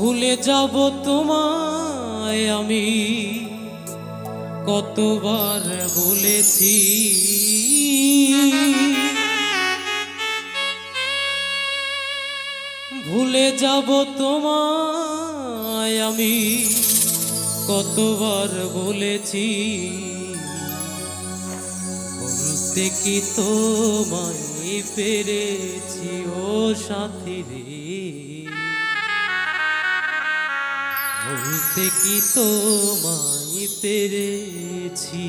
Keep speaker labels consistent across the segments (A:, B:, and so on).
A: ভুলে যাব তোমায় আমি। কতবার বলেছি। ভুলে যাব তোমায় আমি। কতবার বলেছি। বলতে কি তোমায় পেরেছি ও সাথী রে? বলতে কি তোমায় পেরেছি।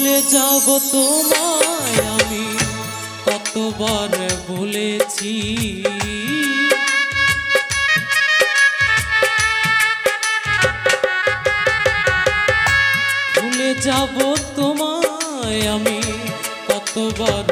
A: ভুলে যাব তোমায় আমি কতবার বলেছি। ভুলে যাব তোমায় আমি কতবার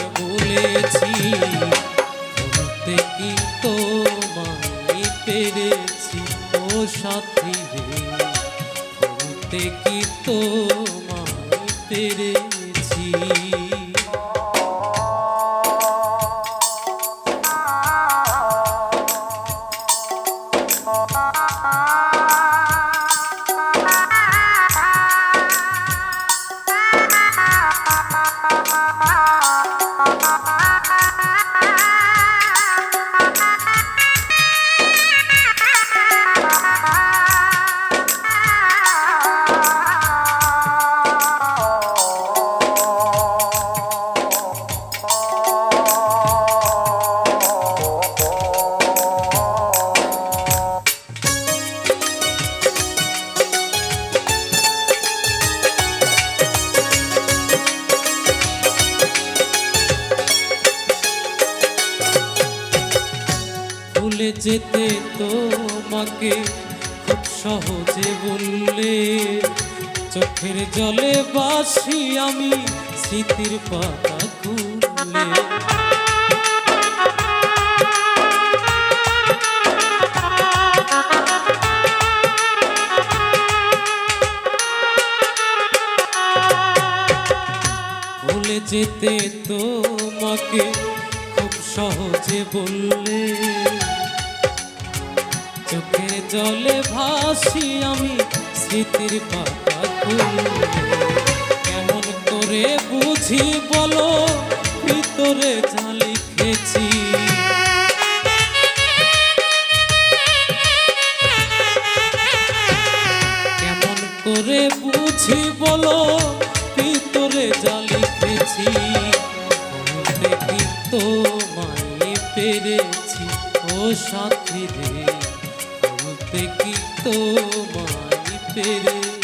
A: ভুলে যেতে তোমাকে খুব সহজে বললে, চোখের জলে বাসি আমি স্মৃতির পাতা খুললে। ভুলে যেতে তোমাকে খুব সহজে বললে। চোখের জলে ভাসি আমি স্মৃতির পাতা কেমন করে বুঝি বলো, ভিতরে যা লিখেছি কেমন করে বুঝি বলো, ভিতরে যা লিখেছি বলতে কি তোমায় পেরেছি ও সাথী রে। কি তোমায় পেরেছি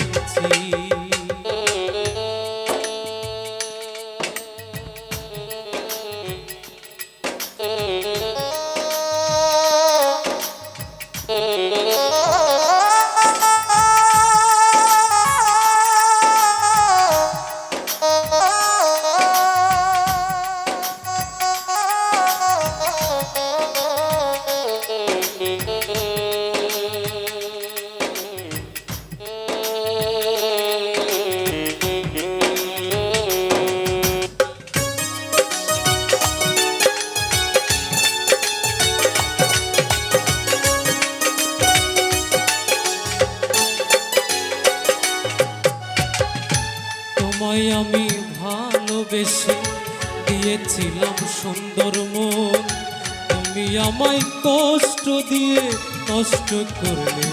A: আমি ভালোবেসে দিয়েছিলাম সুন্দর মন। তুমি আমায় কষ্ট দিয়ে কষ্ট করলে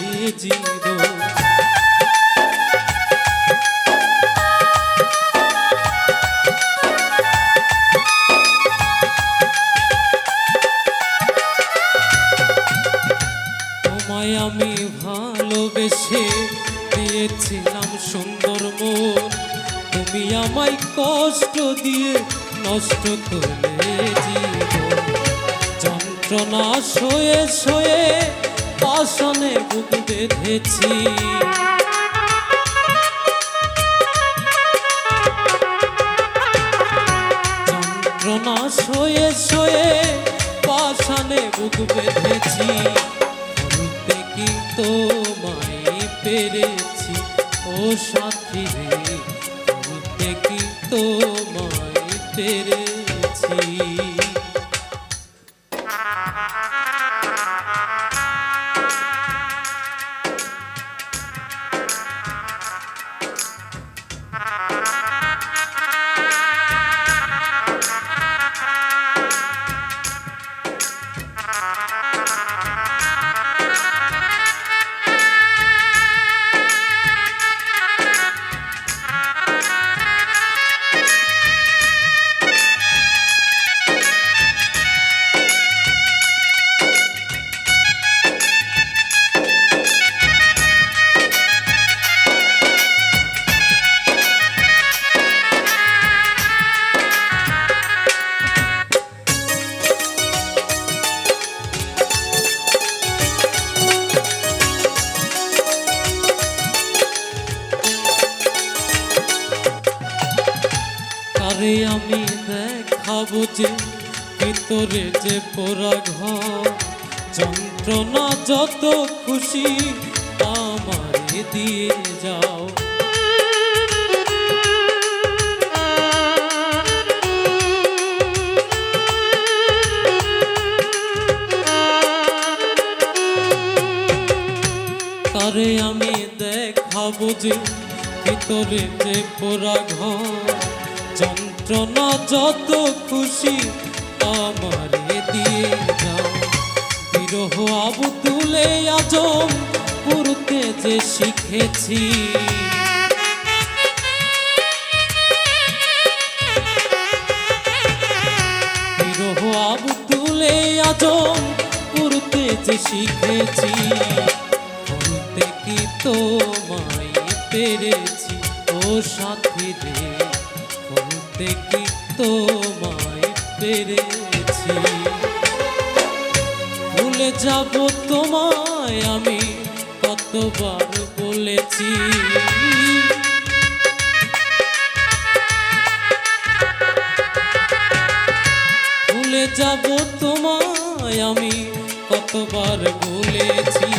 A: তোমায় আমি ভালোবেসে দিয়েছিলাম সুন্দর মন। তুমি আমায় কষ্ট দিয়ে নষ্ট করলে জীবন যন্ত্রণা সয়ে সয়ে পাশনে বুক বেঁধেছি। যন্ত্রণা সয়ে সয়ে পাশানে বুক বেঁধেছি। বলতে কি পেরেছি। ও সাথী রে। তোমায় পেরেছি। আরে আমি দেখাবো যে ভিতরে যে পোড়া ঘর। যন্ত্রণা যত খুশি আমারে দিয়ে যাও। তারে আমি দেখাবো যে ভিতরে যে পোড়া ঘর। যন্ত্রণা যত খুশি আমারে দিয়ে যাও। বিরহ আবুতুলে আজম পুরতে যে শিখেছি। বিরহ আবুতুলে আজম পুরতে যে শিখেছি। বলতে কি তোমায় পেরেছি? ও সাথী রে। কি তোমায় পেরেছি? ভুলে যাব তোমায় আমি, কতবার বলেছি। ভুলে যাব তোমায় আমি, কতবার বলেছি।